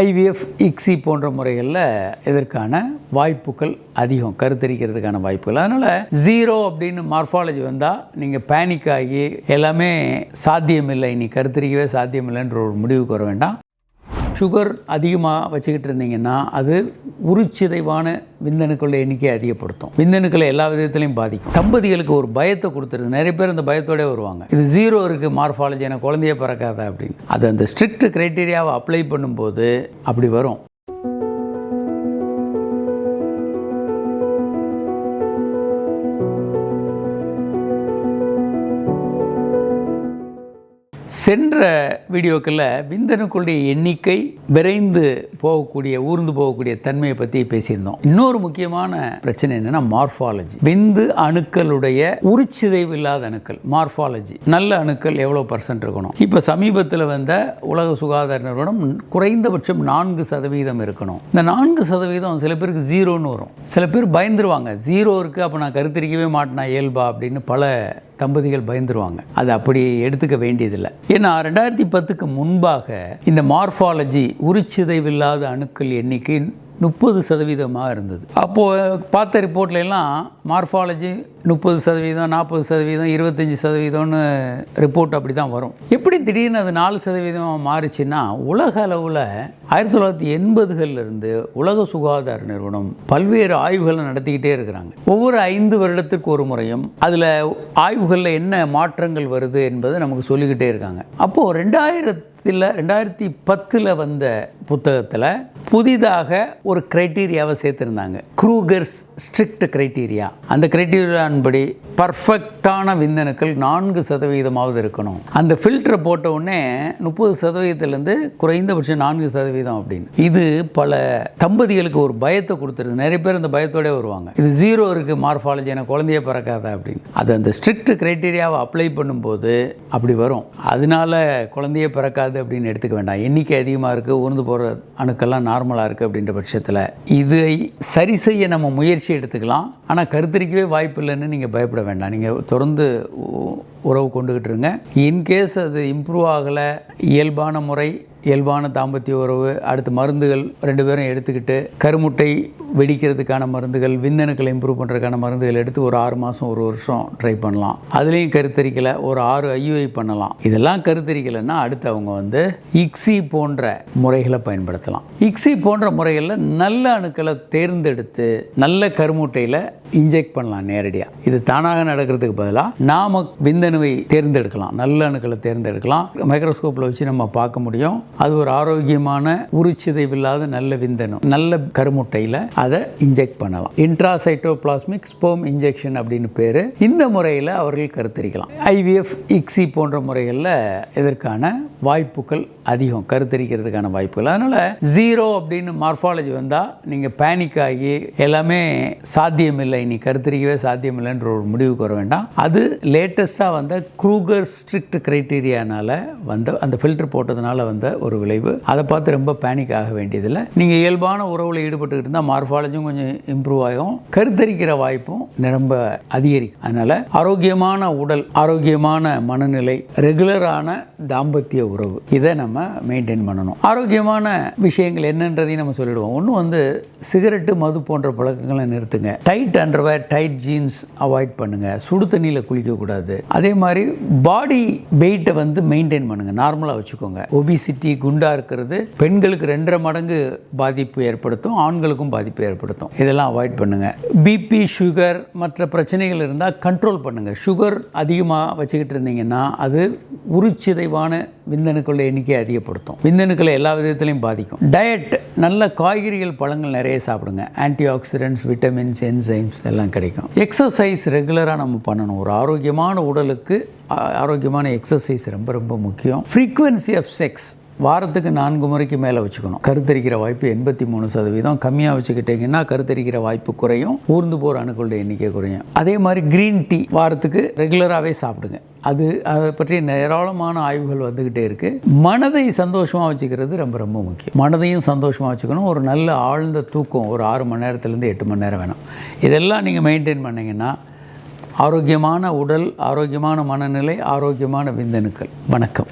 IVF ICSI போன்ற முறைகளில் இதற்கான வாய்ப்புகள் அதிகம் கருத்தரிக்கிறதுக்கான வாய்ப்புகள். அதனால் ஜீரோ அப்படின்னு மார்ஃபாலஜி வந்தால் நீங்கள் பேனிக் ஆகி எல்லாமே சாத்தியமில்லை நீ கருத்தரிக்கவே சாத்தியமில்லைன்ற ஒரு முடிவுக்கு வர வேண்டாம். சுகர் அதிகமாக வச்சுக்கிட்டு இருந்தீங்கன்னா அது உருச்சிதைவான விந்தணுக்களோட எண்ணிக்கையை அதிகப்படுத்தும். விந்தணுக்களை எல்லா விதத்துலையும் பாதிக்கும். தம்பதிகளுக்கு ஒரு பயத்தை கொடுத்துருது. நிறைய பேர் அந்த பயத்தோடே வருவாங்க. இது ஜீரோ இருக்குது மார்ஃபாலஜி எனக்கு குழந்தைய பிறக்காத அப்படின்னு. அது அந்த ஸ்ட்ரிக்ட் க்ரைட்டீரியாவை அப்ளை பண்ணும்போது அப்படி வரும். சென்ற வீடியோக்களில் விந்தணுக்களுடைய எண்ணிக்கை விரைந்து போகக்கூடிய ஊர்ந்து போகக்கூடிய தன்மையை பற்றி பேசியிருந்தோம். இன்னொரு முக்கியமான பிரச்சனை என்னென்னா மார்ஃபாலஜி. விந்து அணுக்களுடைய உரிச்சிதைவு இல்லாத அணுக்கள் மார்ஃபாலஜி. நல்ல அணுக்கள் எவ்வளோ பர்சன்ட் இருக்கணும்? இப்போ சமீபத்தில் வந்த உலக சுகாதார நிறுவனம் குறைந்தபட்சம் நான்கு சதவீதம் இருக்கணும். இந்த நான்கு சதவீதம் சில பேருக்கு ஜீரோன்னு வரும். சில பேர் பயந்துருவாங்க. ஜீரோ இருக்குது அப்போ நான் கருத்தரிக்கவே மாட்டேனா இயல்பா அப்படின்னு பல தம்பதிகள் பயந்துருவாங்க. அது அப்படி எடுத்துக்க வேண்டியதில்லை. ஏன்னா ரெண்டாயிரத்தி பத்துக்கு முன்பாக இந்த மார்ஃபாலஜி உரிச்சிதைவில்லாத அணுக்கள் எண்ணிக்கை முப்பது சதவீதமாக இருந்தது. அப்போது பார்த்த ரிப்போர்ட்ல எல்லாம் மார்ஃபாலஜி முப்பது சதவீதம் நாற்பது சதவீதம் இருபத்தஞ்சி சதவீதம்னு ரிப்போர்ட் அப்படி தான் வரும். எப்படி திடீர்னு அது நாலு சதவீதமாக மாறிச்சுன்னா உலக அளவில் ஆயிரத்தி தொள்ளாயிரத்தி எண்பதுகள்லேருந்து உலக சுகாதார நிறுவனம் பல்வேறு ஆய்வுகளை நடத்திக்கிட்டே இருக்கிறாங்க. ஒவ்வொரு ஐந்து வருடத்துக்கு ஒரு முறையும் அதில் ஆய்வுகளில் என்ன மாற்றங்கள் வருது என்பதை நமக்கு சொல்லிக்கிட்டே இருக்காங்க. அப்போது ரெண்டாயிரத்தில் ரெண்டாயிரத்தி பத்தில் வந்த புத்தகத்தில் புதிதாக ஒரு க்ரைட்டீரியாவை சேர்த்துருந்தாங்க. க்ரூகர்ஸ் ஸ்ட்ரிக்ட் க்ரைட்டீரியா அந்த க்ரைட்டீரியான்படி பர்ஃபெக்டான விந்தணுக்கள் நான்கு சதவீதமாவது இருக்கணும். அந்த ஃபில்டரை போட்ட உடனே முப்பது சதவீதத்துலேருந்து குறைந்தபட்சம் நான்கு சதவீதம் அப்படின்னு. இது பல தம்பதிகளுக்கு ஒரு பயத்தை கொடுத்துருது. நிறைய பேர் அந்த பயத்தோடே வருவாங்க. இது ஜீரோ இருக்குது மார்ஃபாலஜி எனக்கு குழந்தைய பிறக்காத அப்படின்னு. அது அந்த ஸ்ட்ரிக்ட் க்ரைட்டீரியாவை அப்ளை பண்ணும்போது அப்படி வரும். அதனால குழந்தைய பிறக்காது அப்படின்னு எடுத்துக்க வேண்டாம். எண்ணிக்கை அதிகமாக இருக்குது உருந்து போகிற அணுக்கெல்லாம் நார்மலாக இருக்குது அப்படின்ற பட்சத்தில் இதை சரி செய்ய நம்ம முயற்சி எடுத்துக்கலாம். ஆனால் கருத்தரிக்கவே வாய்ப்பு இல்லைன்னு நீங்கள் பயப்பட வேண்டாம். நீங்கள் தொடர்ந்து உறவு கொண்டுகிட்டு இருங்க. இன்கேஸ் அது இம்ப்ரூவ் ஆகலை இயல்பான முறை இயல்பான தாம்பத்திய உறவு அடுத்து மருந்துகள் ரெண்டு பேரும் எடுத்துக்கிட்டு கருமுட்டை வெடிக்கிறதுக்கான மருந்துகள் விந்தணுக்களை இம்ப்ரூவ் பண்ணுறதுக்கான மருந்துகள் எடுத்து ஒரு ஆறு மாதம் ஒரு வருஷம் ட்ரை பண்ணலாம். அதுலேயும் கருத்தரிக்கலை ஒரு ஆறு ஐயுஐ பண்ணலாம். இதெல்லாம் கருத்தரிக்கலைன்னா அடுத்து அவங்க வந்து இக்ஸி போன்ற முறைகளை பயன்படுத்தலாம். இக்ஸி போன்ற முறைகளில் நல்ல அணுக்களை தேர்ந்தெடுத்து நல்ல கருமுட்டையில் இன்ஜெக்ட் பண்ணலாம் நேரடியாக இது தானாக நடக்கிறதுக்கு பதிலாக நாம் விந்தணுவை தேர்ந்தெடுக்கலாம். நல்ல அணுக்களை தேர்ந்தெடுக்கலாம். மைக்ரோஸ்கோப்பில் வச்சு நம்ம பார்க்க முடியும். அது ஒரு ஆரோக்கியமான உருச்சிதைவில்லாத நல்ல விந்தணு நல்ல கருமுட்டையில் அதை இன்ஜெக்ட் பண்ணலாம். இன்ட்ராசைட்டோபிளாஸ்மிக் ஸ்போம் இன்ஜெக்ஷன் அப்படின்னு பேர். இந்த முறையில் அவர்கள் கருத்தரிக்கலாம். ஐவிஎஃப் இக்ஸி போன்ற முறைகளில் இதற்கான வாய்ப்புகள் அதிகம். கருத்தரிக்கிறதுக்கான வாய்ப்புகள். அதனால் ஜீரோ அப்படின்னு மார்ஃபாலஜி வந்தால் நீங்கள் பேனிக் ஆகி எல்லாமே சாத்தியமில்லை. நீ கருத்தரிக்கவே சாத்தியமில்லைன்ற ஒரு முடிவுக்கு வர வேண்டாம். அது லேட்டஸ்ட்டாக வந்த க்ரூகர் ஸ்ட்ரிக்ட் க்ரைட்டீரியானால வந்த அந்த ஃபில்டர் போட்டதுனால வந்த ஒரு விளைவு. அதை பார்த்து ரொம்ப பேனிக் ஆக வேண்டியதில்லை. நீங்கள் இயல்பான உறவில் ஈடுபட்டுக்கிட்டு இருந்தால் மார்ஃபாலஜும் கொஞ்சம் இம்ப்ரூவ் ஆகும். கருத்தரிக்கிற வாய்ப்பும் ரொம்ப அதிகரிக்கும். அதனால் ஆரோக்கியமான உடல் ஆரோக்கியமான மனநிலை ரெகுலரான தாம்பத்திய உறவு இதை நம்ம மெயின்டைன் பண்ணணும். ஆரோக்கியமான விஷயங்கள் என்னன்றதையும் நம்ம சொல்லிடுவோம். ஒன்று வந்து சிகரெட்டு மது போன்ற பழக்கங்களை நிறுத்துங்க. Tight underwear tight jeans avoid பண்ணுங்க. சுடு தண்ணியில் குளிக்கக்கூடாது அதே மாதிரி பாடி வெயிட்டை வந்து மெயின்டைன் பண்ணுங்க. நார்மலாக வச்சுக்கோங்க. ஒபிசிட்டி குண்டா இருக்கிறது பெண்களுக்கு ரெண்டரை மடங்கு பாதிப்பு ஏற்படுத்தும் ஆண்களுக்கும் பாதிப்பு ஏற்படுத்தும். இதெல்லாம் அவாய்ட் பண்ணுங்கள் பிபி சுகர் மற்ற பிரச்சனைகள் இருந்தால் கண்ட்ரோல் பண்ணுங்கள் சுகர் அதிகமாக வச்சுக்கிட்டு இருந்தீங்கன்னா அது உருச்சிதைவான விந்தணுக்களோட எண்ணிக்கையை அதிகப்படுத்தும். விந்தணுக்களை எல்லா விதத்திலையும் பாதிக்கும். டயட் நல்ல காய்கறிகள் பழங்கள் நிறைய சாப்பிடுங்க. ஆன்டி ஆக்சிடென்ட்ஸ் விட்டமின்ஸ் என்சைம்ஸ் எல்லாம் கிடைக்கும். எக்ஸசைஸ் ரெகுலராக நம்ம பண்ணணும். ஒரு ஆரோக்கியமான உடலுக்கு ஆரோக்கியமான எக்ஸசைஸ் ரொம்ப ரொம்ப முக்கியம். ஃப்ரீக்குவென்சி ஆஃப் செக்ஸ் வாரத்துக்கு நான்கு முறைக்கு மேலே வச்சுக்கணும். கருத்தரிக்கிற வாய்ப்பு எண்பத்தி மூணு சதவீதம். கம்மியாக வச்சுக்கிட்டிங்கன்னா கருத்தரிக்கிற வாய்ப்பு குறையும். ஊர்ந்து போகிற அணுக்களுடைய எண்ணிக்கை குறையும். அதே மாதிரி க்ரீன் டீ வாரத்துக்கு ரெகுலராகவே சாப்பிடுங்க. அது அதை பற்றி ஏராளமான ஆய்வுகள் வந்துக்கிட்டே இருக்குது மனதை சந்தோஷமாக வச்சுக்கிறது ரொம்ப ரொம்ப முக்கியம். மனதையும் சந்தோஷமாக வச்சுக்கணும். ஒரு நல்ல ஆழ்ந்த தூக்கம் ஒரு ஆறு மணி நேரத்துலேருந்து எட்டு மணி நேரம் வேணும். இதெல்லாம் நீங்கள் மெயின்டைன் பண்ணிங்கன்னா ஆரோக்கியமான உடல் ஆரோக்கியமான மனநிலை ஆரோக்கியமான விந்தணுக்கள். வணக்கம்.